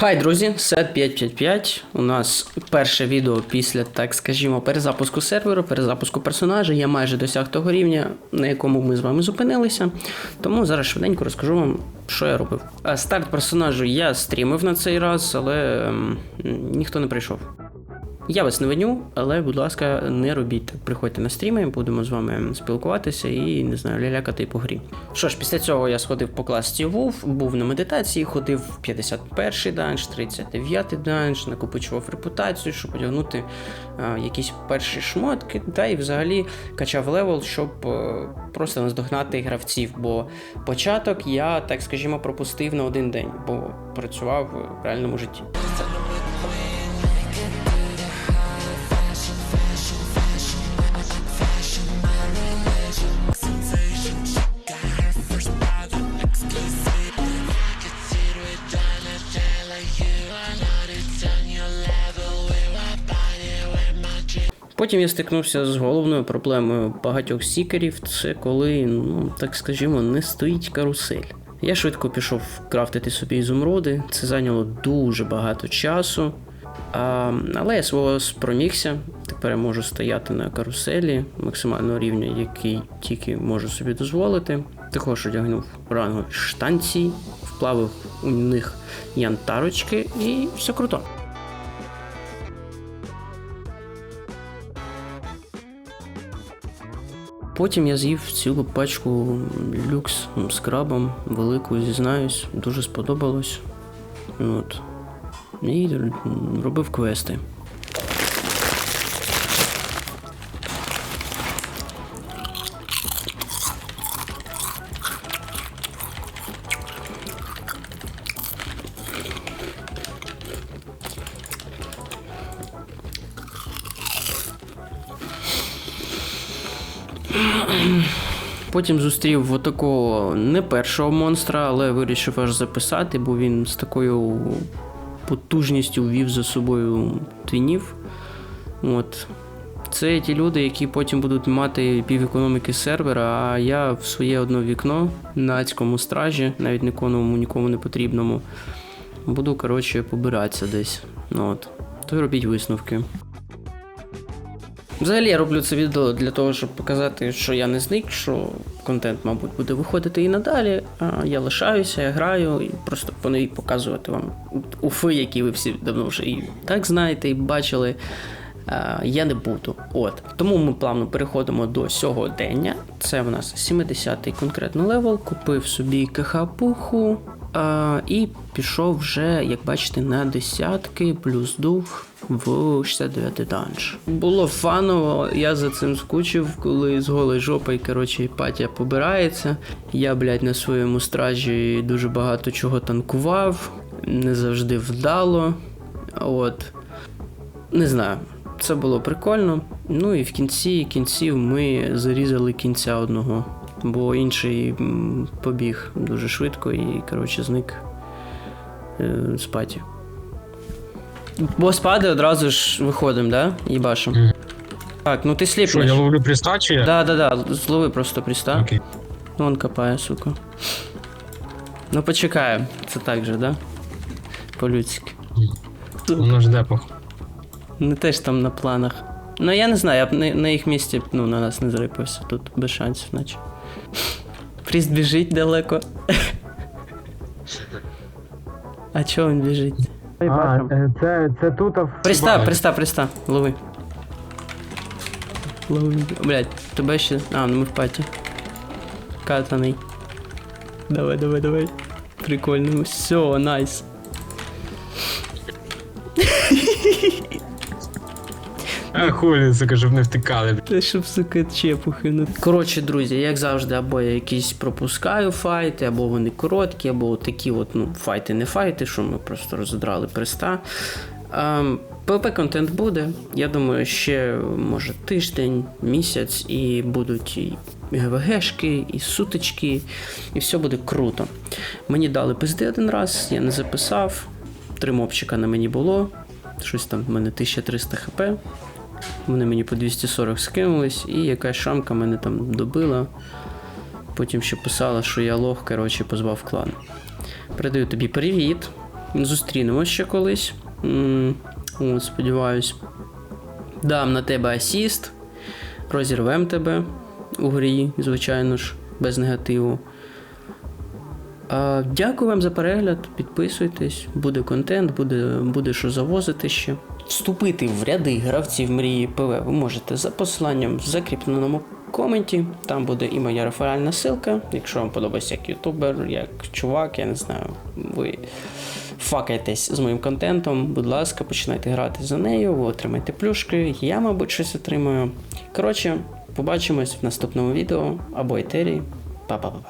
Хай, друзі, сет 555. У нас перше відео після, так скажімо, перезапуску серверу, перезапуску персонажа. Я майже досяг того рівня, на якому ми з вами зупинилися. Тому зараз швиденько розкажу вам, що я робив. Старт персонажу я стрімив на цей раз, але ем, ніхто не прийшов. Я вас не виню, але, будь ласка, не робіть так. Приходьте на стріми, будемо з вами спілкуватися і не знаю, лялякати по грі. Що ж, після цього я сходив по класці Вов, був на медитації, ходив в 51-й данж, 39-й данж, накопичував репутацію, щоб одягнути а, якісь перші шмотки, та і взагалі качав левел, щоб е, просто наздогнати гравців. Бо початок я, так скажімо, пропустив на один день, бо працював в реальному житті. Потім я стикнувся з головною проблемою багатьох сікерів. Це коли, ну так скажімо, не стоїть карусель. Я швидко пішов крафтити собі ізумруди. Це зайняло дуже багато часу. А, але я свого спромігся. Тепер я можу стояти на каруселі максимального рівня, який тільки можу собі дозволити. Також одягнув рангові штанці, вплавив у них янтарочки і все круто. Потім я з'їв цілу пачку люкс з крабом, велику, зізнаюсь, дуже сподобалось. От. І робив квести. Потім зустрів отакого не першого монстра, але вирішив аж записати, бо він з такою потужністю ввів за собою твінів. От. Це ті люди, які потім будуть мати півекономіки сервера, а я в своє одно вікно на адському стражі, навіть нікому нікому не потрібному, буду, коротше, побиратися десь. Ну, от. То робіть висновки. Взагалі я роблю це відео для того, щоб показати, що я не зник, що контент, мабуть, буде виходити і надалі. Я лишаюся, я граю і просто по новій показувати вам уфи, які ви всі давно вже і так знаєте, і бачили. Я не буду. От. Тому ми плавно переходимо до сьогодення. Це в нас 70-й конкретно левел. Купив собі КХ-пуху а, і пішов вже, як бачите, на десятки плюс дух в 69-й данж. Було фаново, я за цим скучив, коли з голої жопи, коротше, патія побирається. Я, блядь, на своєму стражі дуже багато чого танкував, не завжди вдало. От. Не знаю. Це було прикольно. Ну і в кінці кінців ми зарізали кінця одного, бо інший побіг дуже швидко і, коротше, зник е, з паті. Бо спаде одразу ж виходимо, да? Їбашим. Мгм. Так, ну ти Що, я ловлю приста чи я? Да, да, да, злови просто приста. Окей. Вон копає, сука. Ну почекаємо. Це так же, да? По-людськи. Воно жде пох. Не теж там на планах. Ну я не знаю, я б на, на їх місці б, ну, на нас не зарипався тут без шансів, наче. Пріст біжить далеко. А чого він біжить? А, е, це, це тут а в Приста, Бай. приста, приста, лови. Лови. Блять, тебе ще. А, ну ми в паті. Катаний. Давай, давай, давай. Прикольно. Все, найс. А хулі, сука, щоб не втикали. Та щоб сука чепухи. Ну. Коротше, друзі, як завжди, або я якісь пропускаю файти, або вони короткі, або такі от, ну, файти не файти, що ми просто розідрали приста. Ем, ПВП контент буде. Я думаю, ще може тиждень, місяць, і будуть і ГВГшки, і сутички, і все буде круто. Мені дали пизди один раз, я не записав. Три мопчика на мені було. Щось там в мене 1300 хп. Вони мені по 240 скинулись, і якась шамка мене там добила. Потім ще писала, що я лох, коротше, позвав клан. Передаю тобі привіт. Зустрінемось ще колись. М, От, сподіваюсь. Дам на тебе асіст. Розірвем тебе у грі, звичайно ж, без негативу. А, дякую вам за перегляд. Підписуйтесь, буде контент, буде, буде що завозити ще. Вступити в ряди гравців мрії ПВ ви можете за посиланням в закріпленому коменті. Там буде і моя реферальна ссылка. Якщо вам подобається як ютубер, як чувак, я не знаю, ви факаєтесь з моїм контентом, будь ласка, починайте грати за нею, ви отримаєте плюшки, я, мабуть, щось отримаю. Коротше, побачимось в наступному відео або етері. Па-па-па-па.